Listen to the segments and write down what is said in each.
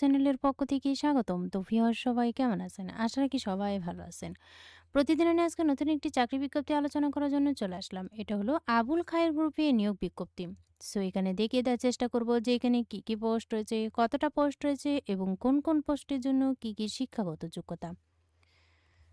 চ্যানেলের পক্ষ থেকে স্বাগতম। তো ভিউয়ার্স সবাই কেমন আছেন? আশা রাখি সবাই ভালো আছেন। প্রতিদিনের আজকে নতুন একটি চাকরি বিজ্ঞপ্তি আলোচনা করার জন্য চলে আসলাম। এটা হলো আবুল খায়ের গ্রুপে নিয়োগ বিজ্ঞপ্তি। সো এখানে দেখিয়ে দেওয়ার চেষ্টা করব যে এখানে কী কী পোস্ট রয়েছে, কতটা পোস্ট রয়েছে এবং কোন, কোন পোস্টের জন্য কী কী শিক্ষাগত যোগ্যতা।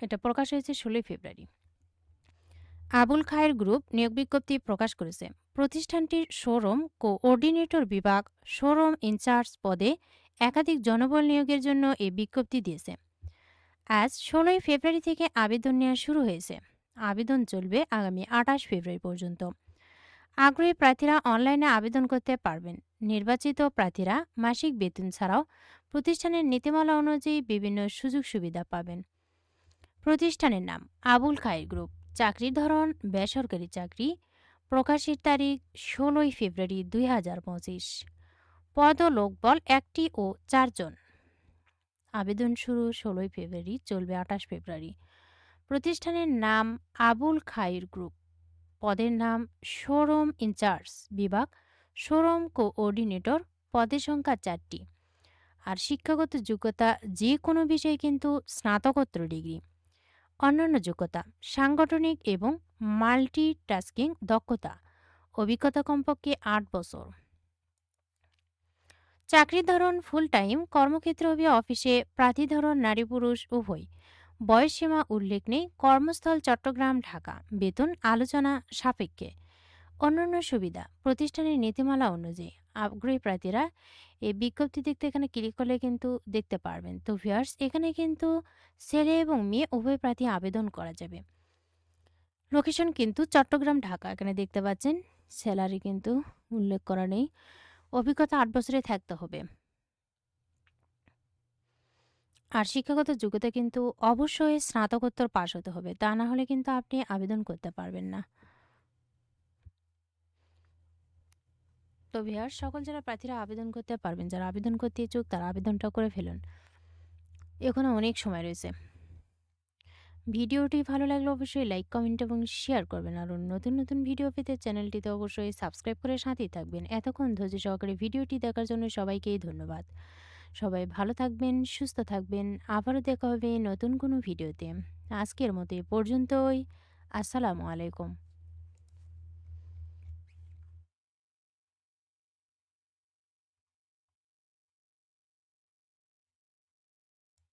এটা প্রকাশ হয়েছে ষোলোই ফেব্রুয়ারি। আবুল খায়ের গ্রুপ নিয়োগ বিজ্ঞপ্তি প্রকাশ করেছে। প্রতিষ্ঠানটির শোরুম কোঅর্ডিনেটর বিভাগ শোরুম ইনচার্জ পদে একাধিক জনবল নিয়োগের জন্য এই বিজ্ঞপ্তি দিয়েছে। আজ ষোলোই ফেব্রুয়ারি থেকে আবেদন নেওয়া শুরু হয়েছে। আবেদন চলবে আগামী আঠাশ ফেব্রুয়ারি পর্যন্ত। আগ্রহী প্রার্থীরা অনলাইনে আবেদন করতে পারবেন। নির্বাচিত প্রার্থীরা মাসিক বেতন ছাড়াও প্রতিষ্ঠানের নীতিমালা অনুযায়ী বিভিন্ন সুযোগ সুবিধা পাবেন। প্রতিষ্ঠানের নাম আবুল খায়ের গ্রুপ। চাকরির ধরন, বেসরকারি চাকরি, প্রকাশের তারিখ ষোলোই ফেব্রুয়ারি দুই হাজার পঁচিশ। পদ লোকবল একটি ও চারজন। আবেদন শুরু ষোলোই ফেব্রুয়ারি, চলবে আঠাশ ফেব্রুয়ারি। প্রতিষ্ঠানের নাম আবুল খায়ের গ্রুপ। পদের নাম শোরুম ইনচার্জ বিভাগ। শোরুম কোঅর্ডিনেটর পদের সংখ্যা চারটি। আর শিক্ষাগত যোগ্যতা যে কোনো বিষয়ে কিন্তু স্নাতকোত্তর ডিগ্রি। অন্যান্য যোগ্যতা, সাংগঠনিক এবং মাল্টি টাস্কিং দক্ষতা, অভিজ্ঞতা কমপক্ষে আট বছর। চাকরি ধরন ফুল টাইম কর্মক্ষেত্র হবে অফিসে প্রার্থী ধরন নারী পুরুষ, উভয়। বয়সসীমা উল্লেখ নেই, কর্মস্থল চট্টগ্রাম, ঢাকা। বেতন আলোচনা সাপেক্ষে। অন্যান্য সুবিধা। প্রতিষ্ঠানের নীতিমালা অনুযায়ী আগ্রহী প্রার্থীরা এই বিজ্ঞপ্তি দেখতে এখানে ক্লিক করলে কিন্তু দেখতে পারবেন। তো ভিউয়ার্স এখানে কিন্তু ছেলে এবং মেয়ে উভয় প্রার্থী আবেদন করা যাবে। লোকেশন কিন্তু চট্টগ্রাম, ঢাকা। এখানে দেখতে পাচ্ছেন স্যালারি কিন্তু উল্লেখ করা নেই। অভিজ্ঞতা আট বছরে থাকতে হবে। আর শিক্ষাগত যোগ্যতা কিন্তু অবশ্যই স্নাতকোত্তর পাশ হতে হবে। তা না হলে কিন্তু আপনি আবেদন করতে পারবেন না। তো ভিয়ার সকল যারা প্রার্থীরা আবেদন করতে পারবেন। যারা আবেদন করতে ইচ্ছুক তারা আবেদনটা করে ফেলুন। এখনও অনেক সময় রয়েছে। ভিডিওটি ভালো লাগলে অবশ্যই লাইক কমেন্ট এবং শেয়ার করবেন। আর নতুন নতুন ভিডিও পেতে চ্যানেলটিতে অবশ্যই সাবস্ক্রাইব করে সাথেই থাকবেন। এতক্ষণ ধৈর্য সহকারে ভিডিওটি দেখার জন্য সবাইকেই ধন্যবাদ। সবাই ভালো থাকবেন, সুস্থ থাকবেন। আবারও দেখা হবে নতুন কোনো ভিডিওতে আজকের মতো পর্যন্তই। আসসালামু আলাইকুম।